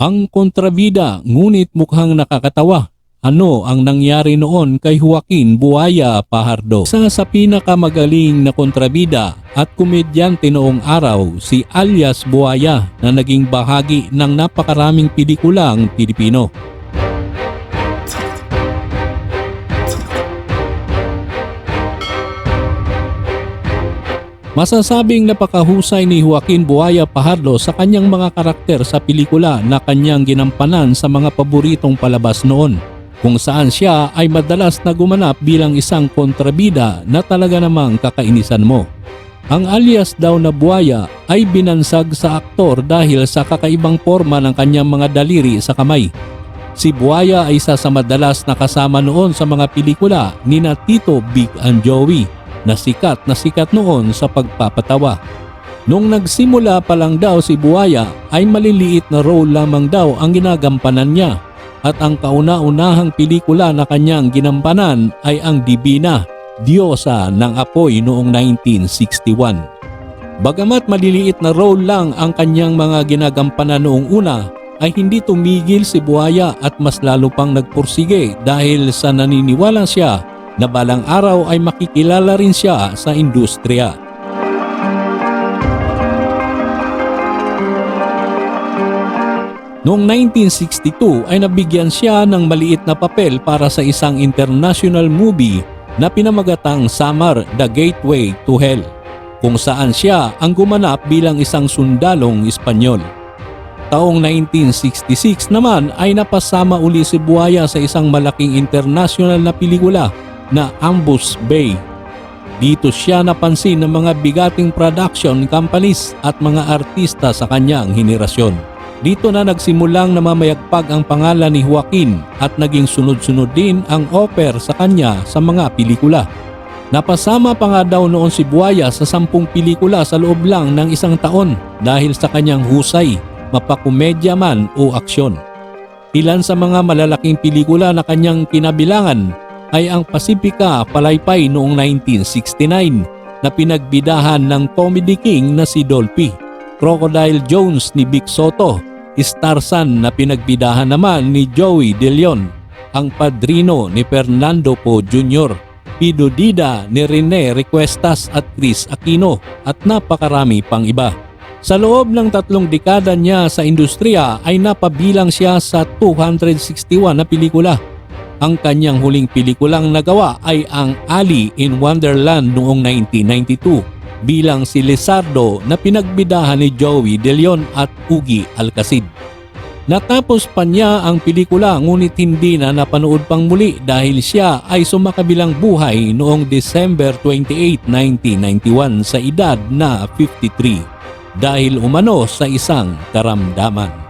Ang kontrabida ngunit mukhang nakakatawa. Ano ang nangyari noon kay Joaquin Buaya Pajardo? Isa sa pinakamagaling na kontrabida at komedyante noong araw si alias Buaya na naging bahagi ng napakaraming pelikulang Pilipino. Masasabing napakahusay ni Joaquin Buaya Pajardo sa kanyang mga karakter sa pelikula na kanyang ginampanan sa mga paboritong palabas noon kung saan siya ay madalas na gumanap bilang isang kontrabida na talaga namang kakainisan mo. Ang alias daw na buaya ay binansag sa aktor dahil sa kakaibang forma ng kanyang mga daliri sa kamay. Si Buaya ay isa sa madalas na kasama noon sa mga pelikula ni na Tito Big and Joey na sikat na sikat noon sa pagpapatawa. Nung nagsimula pa lang daw si Buaya ay maliliit na role lamang daw ang ginagampanan niya at ang kauna-unahang pelikula na kanyang ginampanan ay ang Divina, Diyosa ng Apoy noong 1961. Bagamat maliliit na role lang ang kanyang mga ginagampanan noong una, ay hindi tumigil si Buaya at mas lalo pang nagpursige dahil sa naniniwala siya na balang araw ay makikilala rin siya sa industriya. Noong 1962 ay nabigyan siya ng maliit na papel para sa isang international movie na pinamagatang Samar The Gateway to Hell kung saan siya ang gumanap bilang isang sundalong Espanyol. Taong 1966 naman ay napasama uli si Buaya sa isang malaking international na pelikula na Ambush Bay. Dito siya napansin ng mga bigating production companies at mga artista sa kanyang henerasyon. Dito na nagsimulang namamayagpag ang pangalan ni Joaquin at naging sunod-sunod din ang offer sa kanya sa mga pelikula. Napasama pa nga daw noon si Buaya sa sampung pelikula sa loob lang ng isang taon dahil sa kanyang husay, mapakomedya man o aksyon. Ilan sa mga malalaking pelikula na kanyang kinabilangan ay ang Pacifica Palaypay noong 1969 na pinagbidahan ng comedy king na si Dolphy, Crocodile Jones ni Vic Soto, Starsan na pinagbidahan naman ni Joey De Leon, ang padrino ni Fernando Po Jr., Pido Dida ni Rene Requestas at Chris Aquino at napakarami pang iba. Sa loob ng tatlong dekada niya sa industriya ay napabilang siya sa 261 na pelikula. Ang kanyang huling pelikulang nagawa ay ang Ali in Wonderland noong 1992 bilang si Lizardo na pinagbidahan ni Joey De Leon at Ugi Alcacid. Natapos pa niya ang pelikula ngunit hindi na napanood pang muli dahil siya ay sumakabilang buhay noong December 28, 1991 sa edad na 53 dahil umano sa isang karamdaman.